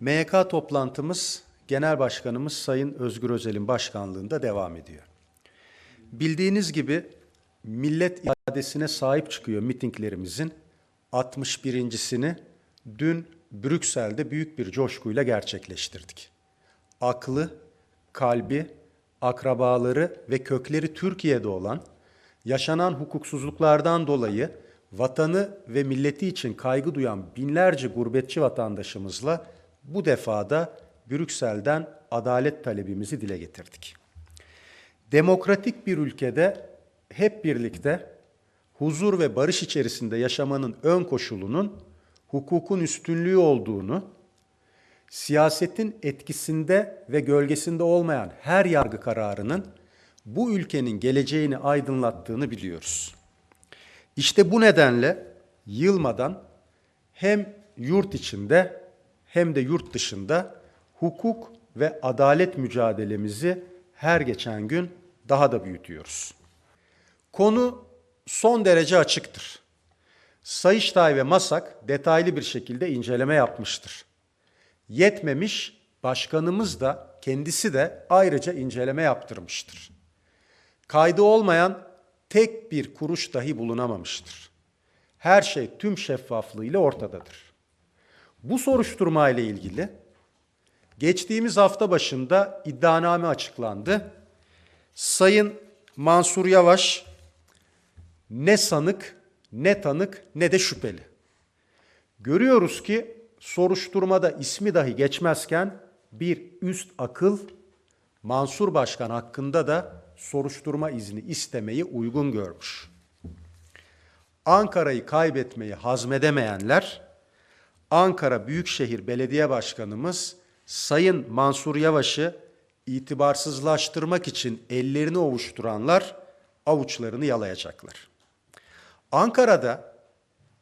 MYK toplantımız Genel Başkanımız Sayın Özgür Özel'in başkanlığında devam ediyor. Bildiğiniz gibi millet iadesine sahip çıkıyor mitinglerimizin 61.sini dün Brüksel'de büyük bir coşkuyla gerçekleştirdik. Aklı, kalbi, akrabaları ve kökleri Türkiye'de olan yaşanan hukuksuzluklardan dolayı vatanı ve milleti için kaygı duyan binlerce gurbetçi vatandaşımızla bu defada Brüksel'den adalet talebimizi dile getirdik. Demokratik bir ülkede hep birlikte huzur ve barış içerisinde yaşamanın ön koşulunun hukukun üstünlüğü olduğunu, siyasetin etkisinde ve gölgesinde olmayan her yargı kararının bu ülkenin geleceğini aydınlattığını biliyoruz. İşte bu nedenle yılmadan hem yurt içinde hem de yurt dışında hukuk ve adalet mücadelemizi her geçen gün daha da büyütüyoruz. Konu son derece açıktır. Sayıştay ve MASAK detaylı bir şekilde inceleme yapmıştır. Yetmemiş, başkanımız da kendisi de ayrıca inceleme yaptırmıştır. Kaydı olmayan tek bir kuruş dahi bulunamamıştır. Her şey tüm şeffaflığıyla ortadadır. Bu soruşturma ile ilgili geçtiğimiz hafta başında iddianame açıklandı. Sayın Mansur Yavaş ne sanık, ne tanık, ne de şüpheli. Görüyoruz ki soruşturmada ismi dahi geçmezken bir üst akıl Mansur Başkan hakkında da soruşturma izni istemeyi uygun görmüş. Ankara'yı kaybetmeyi hazmedemeyenler Ankara Büyükşehir Belediye Başkanımız Sayın Mansur Yavaş'ı itibarsızlaştırmak için ellerini ovuşturanlar avuçlarını yalayacaklar. Ankara'da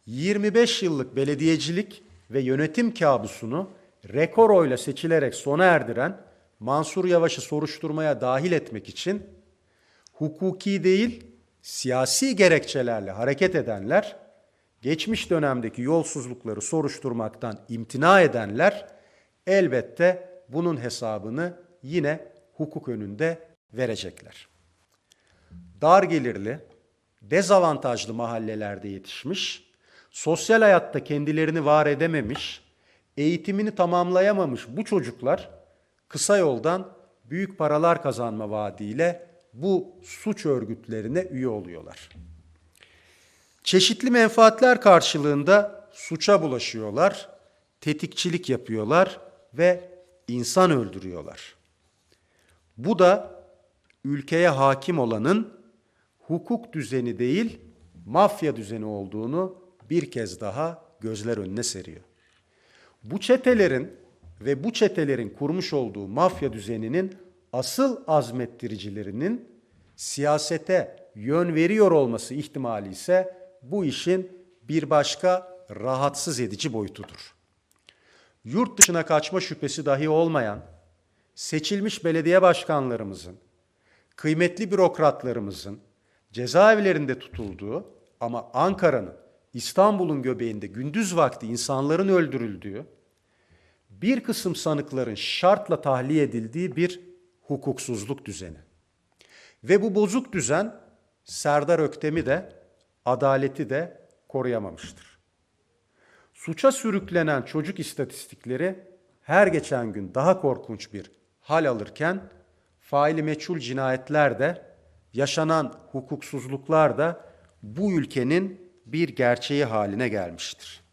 25 yıllık belediyecilik ve yönetim kabusunu rekor oyla seçilerek sona erdiren Mansur Yavaş'ı soruşturmaya dahil etmek için hukuki değil siyasi gerekçelerle hareket edenler, geçmiş dönemdeki yolsuzlukları soruşturmaktan imtina edenler elbette bunun hesabını yine hukuk önünde verecekler. Dar gelirli, dezavantajlı mahallelerde yetişmiş, sosyal hayatta kendilerini var edememiş, eğitimini tamamlayamamış bu çocuklar kısa yoldan büyük paralar kazanma vaadiyle bu suç örgütlerine üye oluyorlar. Çeşitli menfaatler karşılığında suça bulaşıyorlar, tetikçilik yapıyorlar ve insan öldürüyorlar. Bu da ülkeye hakim olanın hukuk düzeni değil, mafya düzeni olduğunu bir kez daha gözler önüne seriyor. Bu çetelerin ve bu çetelerin kurmuş olduğu mafya düzeninin asıl azmettiricilerinin siyasete yön veriyor olması ihtimali ise bu işin bir başka rahatsız edici boyutudur. Yurt dışına kaçma şüphesi dahi olmayan seçilmiş belediye başkanlarımızın, kıymetli bürokratlarımızın cezaevlerinde tutulduğu ama Ankara'nın, İstanbul'un göbeğinde gündüz vakti insanların öldürüldüğü, bir kısım sanıkların şartla tahliye edildiği bir hukuksuzluk düzeni. Ve bu bozuk düzen Serdar Öktem'i de adaleti de koruyamamıştır. Suça sürüklenen çocuk istatistikleri her geçen gün daha korkunç bir hal alırken faili meçhul cinayetler de yaşanan hukuksuzluklar da bu ülkenin bir gerçeği haline gelmiştir.